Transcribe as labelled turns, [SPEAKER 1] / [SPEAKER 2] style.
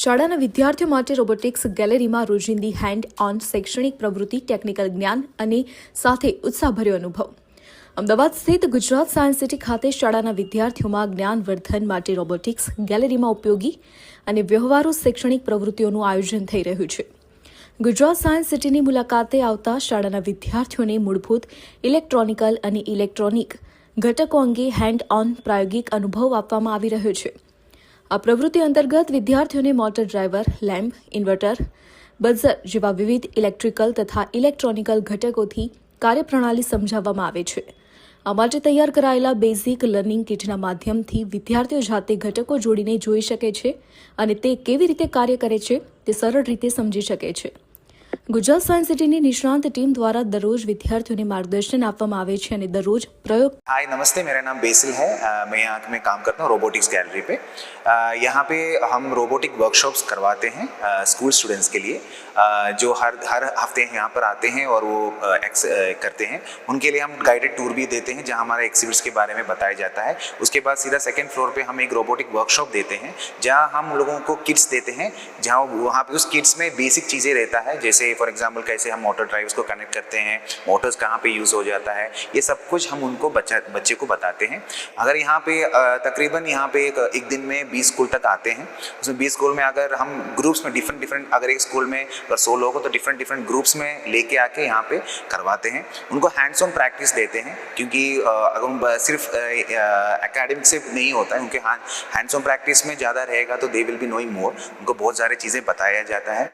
[SPEAKER 1] શાળાના વિદ્યાર્થીઓ માટે રોબોટિક્સ ગેલેરીમાં રોજિંદી હેન્ડ ઓન શૈક્ષણિક પ્રવૃત્તિ, ટેકનિકલ જ્ઞાન અને સાથે ઉત્સાહભર્યો અનુભવ. અમદાવાદ સ્થિત ગુજરાત સાયન્સ સિટી ખાતે શાળાના વિદ્યાર્થીઓમાં જ્ઞાનવર્ધન માટે રોબોટિક્સ ગેલેરીમાં ઉપયોગી અને વ્યવહારુ શૈક્ષણિક પ્રવૃત્તિઓનું આયોજન થઈ રહ્યું છે. ગુજરાત સાયન્સ સિટીની મુલાકાતે આવતા શાળાના વિદ્યાર્થીઓને મૂળભૂત ઇલેક્ટ્રોનિકલ અને ઇલેક્ટ્રોનિક ઘટકો અંગે હેન્ડ ઓન પ્રાયોગિક અનુભવ આપવામાં આવી રહ્યો છે. આ પ્રવૃત્તિ અંતર્ગત વિદ્યાર્થીઓને motor driver, lamp, inverter, buzzer જેવા વિવિધ ઇલેક્ટ્રિકલ તથા ઇલેક્ટ્રોનિકલ ઘટકોથી કાર્યપ્રણાલી સમજાવવામાં આવે છે. આ માટે તૈયાર કરાયેલા બેઝિક લર્નિંગ કિટના માધ્યમથી વિદ્યાર્થીઓ જાતે ઘટકો જોડીને જોઈ શકે છે અને તે કેવી રીતે કાર્ય કરે છે તે સરળ રીતે સમજી શકે છે. ગુજરાત સાયન્સ સિટીની નિષ્ણાંત ટીમ દ્વારા દરરોજ વિદ્યાર્થીઓને માર્ગદર્શન આપવામાં આવે છે અને દરરોજ પ્રયોગ
[SPEAKER 2] हाय नमस्ते मेरा नाम बेसिल है अ, मैं यहाँ में काम करता हूँ रोबोटिक्स गैलरी पे अ, यहाँ पे हम रोबोटिक वर्कशॉप्स करवाते हैं अ, स्कूल स्टूडेंट्स के लिए अ, जो हर हर हफ्ते यहाँ पर आते हैं और वो अ, एक्स अ, करते हैं उनके लिए हम गाइडेड टूर भी देते हैं जहाँ हमारे एक्सिबिट्स के बारे में बताया जाता है उसके बाद सीधा सेकेंड फ्लोर पे हम एक रोबोटिक वर्कशॉप देते हैं जहाँ हम लोगों को किट्स देते हैं जहाँ वहाँ पे उस किट्स में बेसिक चीज़ें रहता है जैसे फॉर एग्ज़ाम्पल कैसे हम मोटर ड्राइव्स को कनेक्ट करते हैं मोटर्स कहाँ पे यूज़ हो जाता है ये सब कुछ हम उनको बच्चा बच्चे को बताते हैं। अगर यहाँ पे तकरीबन यहाँ पे एक, एक दिन में बीस स्कूल तक आते हैं उसमें बीस स्कूल में अगर हम ग्रुप्स में डिफरेंट डिफरेंट अगर एक स्कूल में अगर सौ लोग हो तो डिफरेंट डिफरेंट ग्रुप्स में लेके आके यहाँ पे करवाते हैं। उनको हैंड्स ऑन प्रैक्टिस देते हैं क्योंकि अगर ब- सिर्फ़ एकेडमिक से नहीं होता है उनके हैंड्स ऑन प्रैक्टिस में ज़्यादा रहेगा तो they will be knowing more उनको बहुत सारी चीज़ें बताया जाता है।